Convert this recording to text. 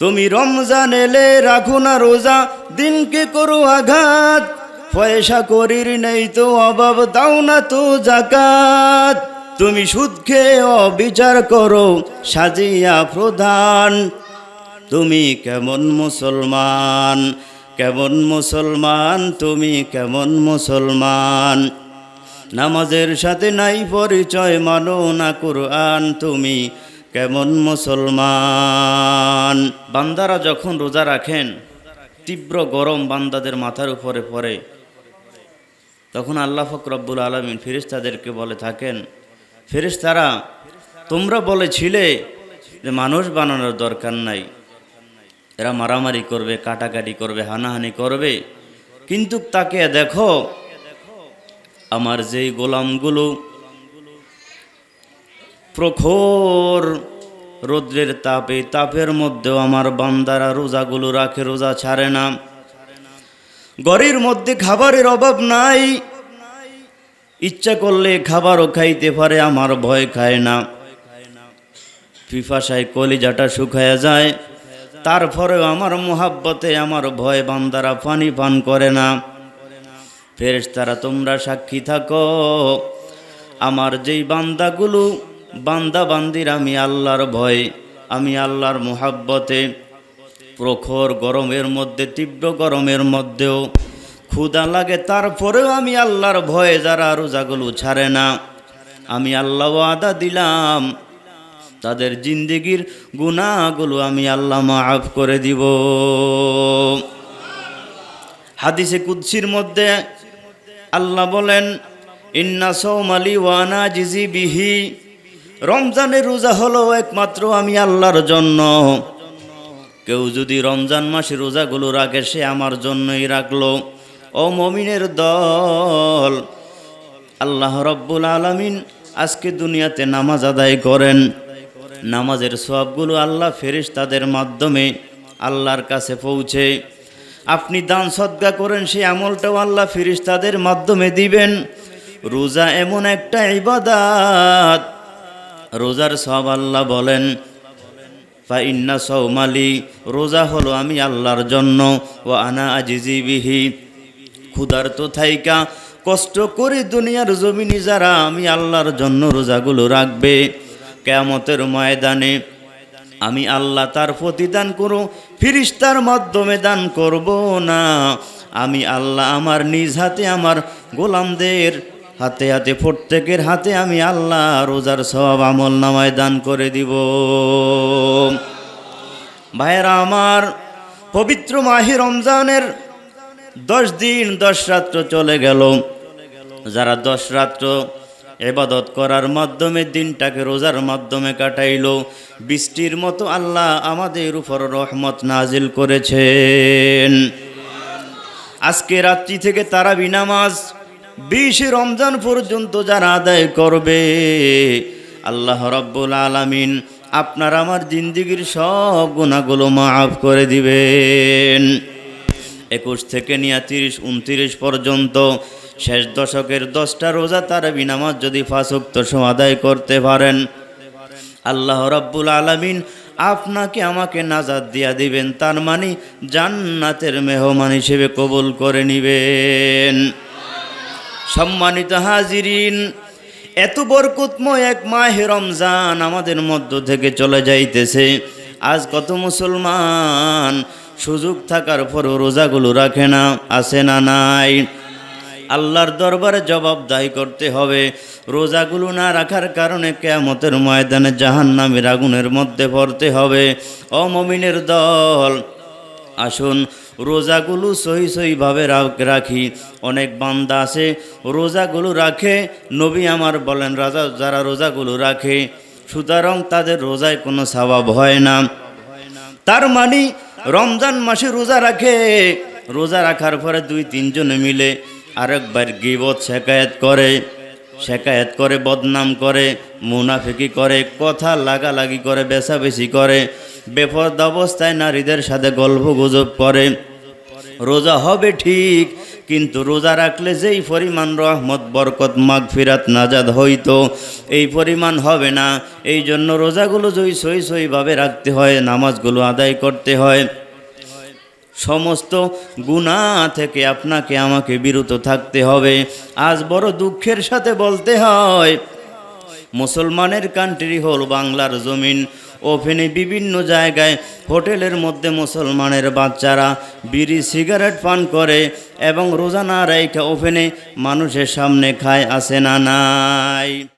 তুমি রমজান এলে রাখো না রোজা, দিনকে করো আঘাত। পয়সা করির নেই তো অভাব, দাও না তো জাকাত। তুমি সুদ অবিচার করো, সাজিয়া প্রধান। তুমি কেমন মুসলমান কেমন মুসলমান, তুমি কেমন মুসলমান। নামাজের সাথে নাই পরিচয়, মানো না কোরআন তুমি। কেমন মুসলমান? বান্দারা যখন রোজা রাখেন, তীব্র গরম বান্দাদের মাথার উপরে পড়ে। তখন আল্লাহ ফকরব্বুল আলমিন ফিরিস্তাদেরকে বলে থাকেন, ফেরেশতারা, তোমরা বলেছিলে যে মানুষ বানানোর দরকার নাই। এরা মারামারি করবে, কাটাকাটি করবে, হানাহানি করবে। কিন্তু তাকে দেখো, আমার যেই গোলামগুলো প্রখর রৌদ্রের তাপে, তাপের মধ্যেও আমার বান্দারা রোজাগুলো রাখে, রোজা ছাড়ে না। ঘরের মধ্যে খাবারের অভাব নাই। ইচ্ছা করলে খাবারও খাইতে পারে, আমার ভয় খায় না। পিফাসায় কলিজাটা শুকায়া যায়। তারপরেও আমার মোহাব্বতে আমার ভয় বান্দারা পানি পান করে না। ফেরেশতারা, তোমরা সাক্ষী থাকো। আমার যেই বান্দাগুলো বান্দা বান্দির আমি আল্লাহর ভয়, আমি আল্লাহর মোহাব্বতে, প্রখর গরমের মধ্যে, তীব্র গরমের মধ্যেও ক্ষুদা লাগে, তারপরেও আমি আল্লাহর ভয়ে যারা রোজাগুলো ছাড়ে না। আমি আল্লাহ আদা দিলাম, তাদের জিন্দিগির গুণাগুলো আমি আল্লাহ মাফ করে দিব। হাদিসে কুদ্সির মধ্যে আল্লাহ বলেন, ইন্না সৌমালি ওয়ানা জিজি বিহি রমজানের রোজা হলো একমাত্র আমি আল্লাহর জন্য। কেউ যদি রমজান মাসে রোজাগুলো রাখে, সে আমার জন্যই রাখল। ও মমিনের দল, আল্লাহ রব্বুল আলমিন আজকে দুনিয়াতে নামাজ আদায় করেন। নামাজের সবগুলো আল্লাহ ফেরিস তাদের মাধ্যমে আল্লাহর কাছে পৌঁছে। আপনি দান সদ্গা করেন, সেই আমলটাও আল্লাহ ফিরিস্তাদের মাধ্যমে দিবেন। রোজা এমন একটা ইবাদাত রোজার সব আল্লাহ বলেন, ফা ইন্না সৌমালি রোজা হলো আমি আল্লাহর জন্য ও আনা আজিজি বিহি। ক্ষুধার্ত থাইকা কষ্ট করে দুনিয়ার জমিনি যারা আমি আল্লাহর জন্য রোজাগুলো রাখবে, কেয়ামতের ময়দানে আমি আল্লাহ তার প্রতিদান করো ফিরিস্তার মাধ্যমে দান করব না। আমি আল্লাহ আমার নিজ হাতে আমার গোলামদের হাতে হাতে, প্রত্যেকের হাতে আমি আল্লাহ রোজার সব আমল নামায় দান করে দিব। ভাইয়েরা, আমার পবিত্র মাহি রমজানের দশ দিন, দশ রাত্র চলে গেল। যারা দশ রাত্র এবাদত করার মাধ্যমে, দিনটাকে রোজার মাধ্যমে কাটাইল, বৃষ্টির মতো আল্লাহ আমাদের উপর রহমত নাজিল করেছেন। আজকে রাত্রি থেকে তারা বিনামাজ বিশে রমজান পর্যন্ত যারা আদায় করবে, আল্লাহ রব্বুল আলামিন আপনার আমার জিন্দিগির সব গুণাগুলো মাফ করে দিবেন। একুশ থেকে নিয়ে তিরিশ, উনত্রিশ পর্যন্ত শেষ দশকের দশটা রোজা তারা বিনামাজ যদি ফাঁসুক্ত আদায় করতে পারেন, আল্লাহ রব্বুল আলমিন আপনাকে আমাকে নাজাদ দিয়া দিবেন, তার মানে জান্নাতের মেহমান হিসেবে কবুল করে নিবেন। সম্মানিত হাজিরিন, এত বরকতময় এক মাহে রমজান আমাদের মধ্য থেকে চলে যাইতেছে। আজ কত মুসলমান সুযোগ থাকার পরও রোজাগুলো রাখে না আসে না নাই? আল্লাহর দরবারে জবাবদাহি করতে হবে। রোজাগুলো না রাখার কারণে কেয়ামতের ময়দানে জাহান নামের আগুনের মধ্যে পড়তে হবে। অমমিনের দল, আসুন রোজাগুলো সহি সহিভাবে রাখি অনেক বান্দা আছে, রোজাগুলো রাখে, নবী আমার বলেন, রাজা, যারা রোজাগুলো রাখে, সুতরাং তাদের রোজায় কোনো স্বভাব হয় না। তার মানে রমজান মাসে রোজা রাখে। রোজা রাখার পরে দুই তিনজনে মিলে আরেকবার গিবত শেকায়ত করে। শেকায়ত করে, বদনাম করে, মুনাফিকি করে, কথা লাগালাগি করে বেশাবেশি করে বেপদ অবস্থায় নারীদের সাথে গল্প গুজব করে। রোজা হবে ঠিক, কিন্তু রোজা রাখলে যেই পরিমাণ রহমত, বরকত, মাগফিরাত নাজাদ হইতো, এই পরিমাণ হবে না। এই জন্য রোজাগুলো যদি সই সইভাবে রাখতে হয়, নামাজগুলো আদায় করতে হয়। সমস্ত গুণা থেকে আপনাকে আমাকে বিরত থাকতে হবে। আজ বড় দুঃখের সাথে বলতে হয়, মুসলমানের কান্ট্রি হল বাংলার জমিন। ওভেনে বিভিন্ন জায়গায় হোটেলের মধ্যে মুসলমানের বাচ্চারা বিড়ি, সিগারেট পান করে এবং রোজানা রাইখা ওভেনে মানুষের সামনে খায়, আসে না, নাই।